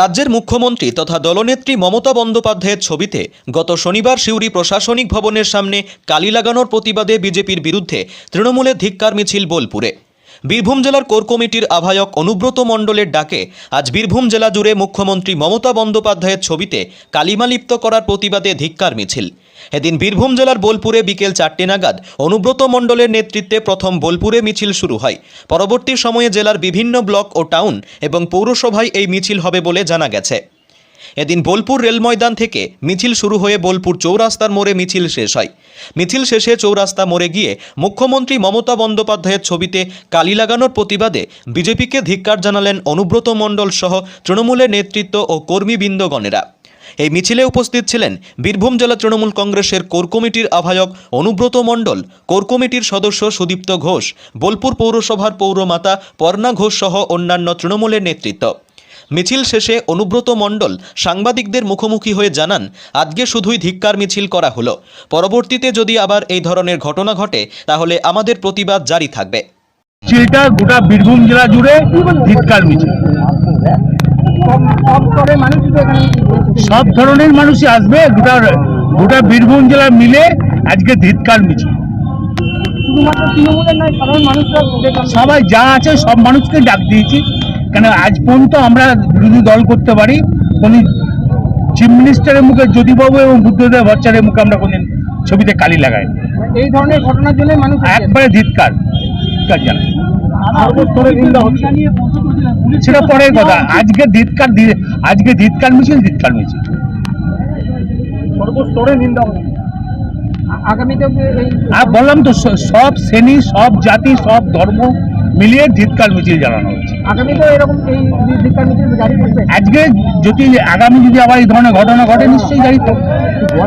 রাজ্যের মুখ্যমন্ত্রী তথা দলনেত্রী মমতা বন্দ্যোপাধ্যায়ের ছবিতে গত শনিবার সিউড়ি প্রশাসনিক ভবনের সামনে কালি লাগানোর প্রতিবাদে বিজেপির বিরুদ্ধে তৃণমূলের ধিক্কার মিছিল বোলপুরে। বীরভূম জেলার কোর কমিটির আহ্বায়ক অনুব্রত মণ্ডলের ডাকে আজ বীরভূম জেলা জুড়ে মুখ্যমন্ত্রী মমতা বন্দ্যোপাধ্যায়ের ছবিতে কালিমালিপ্ত করার প্রতিবাদে ধিক্কার মিছিল। এদিন বীরভূম জেলার বোলপুরে বিকেল চারটে নাগাদ অনুব্রত মণ্ডলের নেতৃত্বে প্রথম বোলপুরে মিছিল শুরু হয়। পরবর্তী সময়ে জেলার বিভিন্ন ব্লক ও টাউন এবং পৌরসভায় এই মিছিল হবে বলে জানা গেছে। এদিন বোলপুর রেল ময়দান থেকে মিছিল শুরু হয়ে বোলপুর চৌরাস্তার মোড়ে মিছিল শেষ হয়। মিছিল শেষে চৌরাস্তা মোড়ে গিয়ে মুখ্যমন্ত্রী মমতা বন্দ্যোপাধ্যায়ের ছবিতে কালি লাগানোর প্রতিবাদে বিজেপিকে ধিক্কার জানালেন অনুব্রত মণ্ডল সহ তৃণমূলের নেতৃত্ব ও কর্মীবৃন্দগণেরা। এই মিছিলে উপস্থিত ছিলেন বীরভূম জেলা তৃণমূল কংগ্রেসের কোর কমিটির আহ্বায়ক অনুব্রত মণ্ডল কোর কমিটির সদস্য সুদীপ্ত ঘোষ বোলপুর পৌরসভার পৌরমাতা পর্ণা ঘোষ সহ অন্যান্য তৃণমূলের নেতৃত্ব। মিছিল শেষে অনুব্রত মণ্ডল সাংবাদিকদের মুখোমুখি হয়ে জানান আজকে শুধুই ধিক্কার মিছিল করা হলো। পরবর্তীতে যদি আবার এই ধরনের ঘটনা ঘটে তাহলে আমাদের প্রতিবাদ জারি থাকবে। মিছিলটা গোটা বীরভূম জেলা জুড়ে ধিৎকার মিছিল। সব ধরনের মানুষই আসবে গোটা গোটা বীরভূম জেলা মিলে আজকে ধিৎকার মিছিল। সবাই যা আছে সব মানুষকে ডাক দিয়েছি। কেন আজ পর্যন্ত আমরা বিরোধী দল করতে পারি কোন চিফ মিনিস্টারের মুখে জ্যোতিবাবু এবং বুদ্ধদেব ভট্টাচার্যের মুখে আমরা কোনদিন ছবিতে কালি লাগাই। এই ধরনের ঘটনার জন্য মানুষ একবারে ধিৎকার। সেটা পরের কথা। আজকে ধিৎকার আজকে ধিৎকার মিছিল ধিৎকার মিছিল। সর্বস্তরে নিন্দা বললাম তো সব শ্রেণি সব জাতি সব ধর্ম মিলিয়ে ধিৎকার মিছিল জানানো হচ্ছে আগামীতে এরকম এই ধিক্কার মিছিল জারি করবে আজকে যদি আগামী যদি আবার এই ধরনের ঘটনা ঘটে নিশ্চয়ই জারি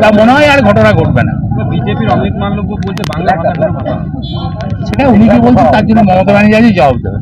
তা মনে হয় আর ঘটনা ঘটবে না। বিজেপির অমিত মাল্লব্য বলছে বাংলা সেটা উনি কি বলছেন? তার জন্য মমতা ব্যানার্জি জবাব দেবে